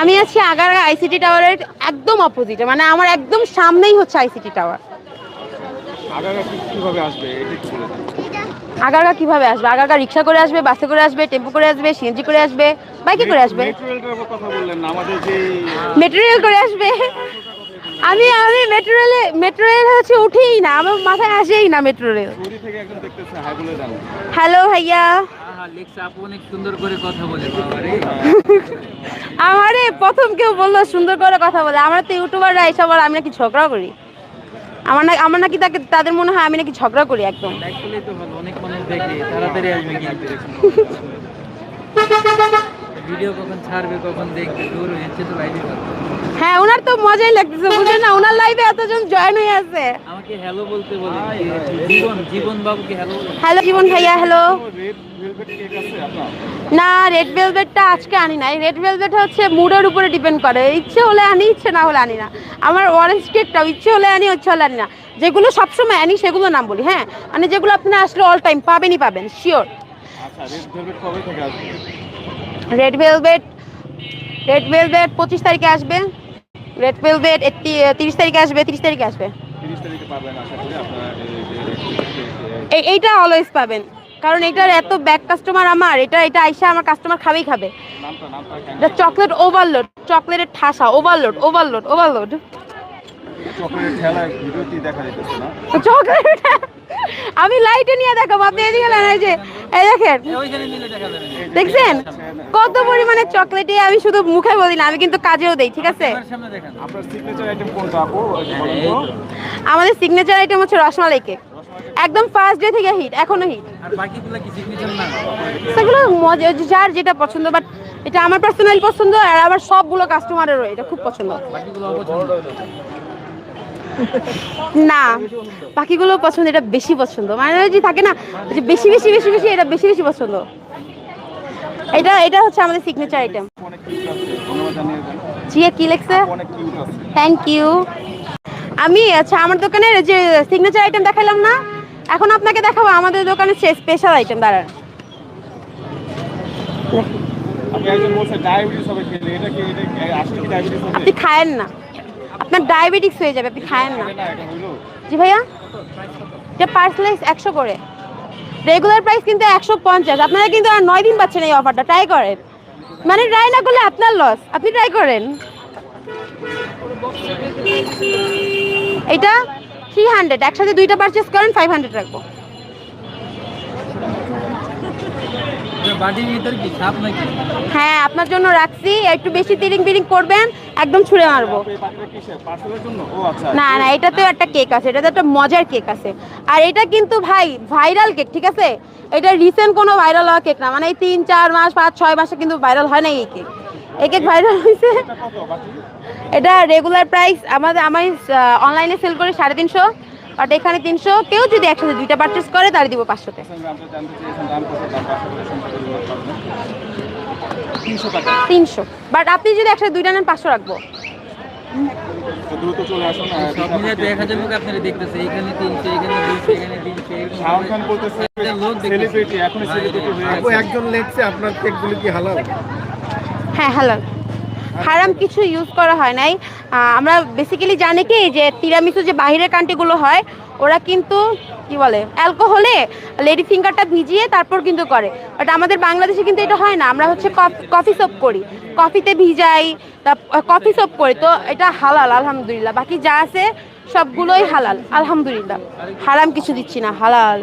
আমি আছি আগারগা আইসিটি টাওয়ারের একদম অপোজিটে মানে আমার একদম সামনেই হচ্ছে আইসিটি টাওয়ার আগারগা কীভাবে আসবে? আগারগা রিক্সা করে আসবে বাসে করে আসবে টেম্পো করে আসবে সিএনজি করে আসবে বাইকে করে আসবে। মেট্রো রেলটার কথা বললেন না আমাদের যে মেট্রো রেল করে আসবে। আমি আমি মেট্রো রেলে মেট্রো রেল হচ্ছে উঠেই না আমার মাথায় আসেই না মেট্রো রেল হ্যালো ভাইয়া। আহা লেখছে আপু অনেক সুন্দর করে কথা বলে। বাবারে আমারে প্রথম কেউ বলল সুন্দর করে কথা বলে। আমরা তো ইউটিউবাররা এসব আমি নাকি ঝগড়া করি। আমার না আমার নাকি তাকে তাদের মনে হয় আমি নাকি ঝগড়া করি একদম। অনেক মানুষ দেখে তাড়াতাড়ি আসবে ভিডিও কখন ছাড়বে কখন দেখবে দূর হয়েছে তো লাইভে হ্যাঁ ওনার তো মজাই লাগতেছে বুঝলেন না? ওনার লাইভে এতজন জয়েন হয়ে আছে। আমাকে হ্যালো বলতে বলে জীবন জীবন বাবুকে হ্যালো হ্যালো জীবন ভাইয়া হ্যালো না রেড ভেলভেটটা আজকে আনি নাই। রেড ভেলভেট হচ্ছে মুডের উপরে ডিপেন্ড করে। ইচ্ছে হলে আনি ইচ্ছে না হলে আনি না। আমার অরেঞ্জ কেকটাও ইচ্ছে হলে আনি ইচ্ছে হলে আনি না। যেগুলো সবসময় আনি সেগুলো নাম বলি হ্যাঁ? মানে যেগুলো আপনি আসলে অল টাইম পাবেনই পাবেন শিওর আচ্ছা রেড ভেলভেট কবে থেকে আসবে? রেড ভেলভেট রেড ভেলভেট পঁচিশ তারিখে আসবে। রেড ভেলভেট তিরিশ তারিখে আসবে তিরিশ তারিখে আসবে। এইটা অলওয়েজ পাবেন। কারণ এটার এত ব্যাক কাস্টমার আমার এটা এটা আইসা আমার কাস্টমার খাবেই খাবে। এটা চকলেট ওভারলোড চকলেটের ঠাসা ওভারলোড ওভারলোড ওভারলোড চকলেট আমি লাইটে নিয়ে দেখাবো আপনি এদিকে যে এই দেখেন। দেখছেন? কত পরিমাণে চকলেটে আমি শুধু মুখে বলি না আমি কিন্তু কাজেও দেই ঠিক আছে? আমার সামনে দেখান। আপনার সিগনেচার আইটেম কোনটা আপু? বলুন তো। আমাদের সিগনেচার আইটেম হচ্ছে রসমালাই কেক একদম ফার্স্ট ডে থেকে হিট এখনও হিট আর বাকিগুলো কি সিগনেচার না? সেগুলো মজা যার যেটা পছন্দ বাট এটা আমার পার্সোনালি পছন্দ আর আমার সবগুলো কাস্টমারেরও এটা খুব পছন্দ। না পাখিগুলো পছন্দ এটা বেশি পছন্দ। মানে যে থাকে না যে বেশি বেশি বেশি বেশি এটা বেশি বেশি পছন্দ। এটা এটা হচ্ছে আমাদের সিগনেচার আইটেম জিয়া কি লেখছে? থ্যাংক ইউ আমি আচ্ছা আমার দোকানের যে সিগনেচার আইটেম দেখালাম না এখন আপনাকে দেখাবো আমাদের দোকানের স্পেশাল আইটেম দাঁড়ান। আপনি খায়েন না। আপনার ডায়াবেটিস হয়ে যাবে আপনি খায়েন না। জি ভাইয়া? এটা পার স্লাইস একশো করে। রেগুলার প্রাইস কিন্তু একশো পঞ্চাশ। আপনারা কিন্তু আর নয় দিন পাচ্ছেন এই অফারটা ট্রাই করেন। মানে ট্রাই না করলে আপনার লস আপনি ট্রাই করেন। এটা থ্রি হান্ড্রেড একসাথে দুইটা পারচেস করেন ফাইভ হান্ড্রেড রাখব। হ্যাঁ আপনার জন্য রাখছি। একটু বেশি তিরিং বিরিং করবেন। একদম ছুঁড়ে মারবো। আচ্ছা। না না এটাতেও একটা কেক আছে এটাতে একটা মজার কেক আছে। আর এটা কিন্তু ভাই ভাইরাল কেক ঠিক আছে? এটা রিসেন্ট কোনো ভাইরাল হওয়া কেক না। মানে এই তিন চার মাস পাঁচ ছয় মাসে কিন্তু ভাইরাল হয় না এই কেক এই কেক ভাইরাল হয়েছে। এটা এটা রেগুলার প্রাইস আমাদের আমি অনলাইনে সেল করি সাড়ে তিনশো। বাট এখানে তিনশো, কেউ যদি একসাথে দুইটা পারচেস করে তার দিব পাঁচশোতে। তিনশো। বাট আপনি যদি একসাথে দুইটা নেন, পাঁচশো রাখব। আপনারা কি হ্যাঁ হ্যালো হারাম কিছু ইউজ করা হয় নাই। আমরা বেসিক্যালি জানি কি যে তিরামিসু যে বাহিরের কান্ট্রিগুলো হয়, ওরা কিন্তু কি বলে অ্যালকোহলে লেডি ফিঙ্গারটা ভিজিয়ে তারপর কিন্তু করে। বাট আমাদের বাংলাদেশে কিন্তু এটা হয় না, আমরা হচ্ছে কফি সোপ করি। কফিতে ভিজাই কফি সোপ করি। তো এটা হালাল, আলহামদুলিল্লাহ। বাকি যা আছে সবগুলোই হালাল, আলহামদুলিল্লাহ। হারাম কিছু দিচ্ছি না, হালাল।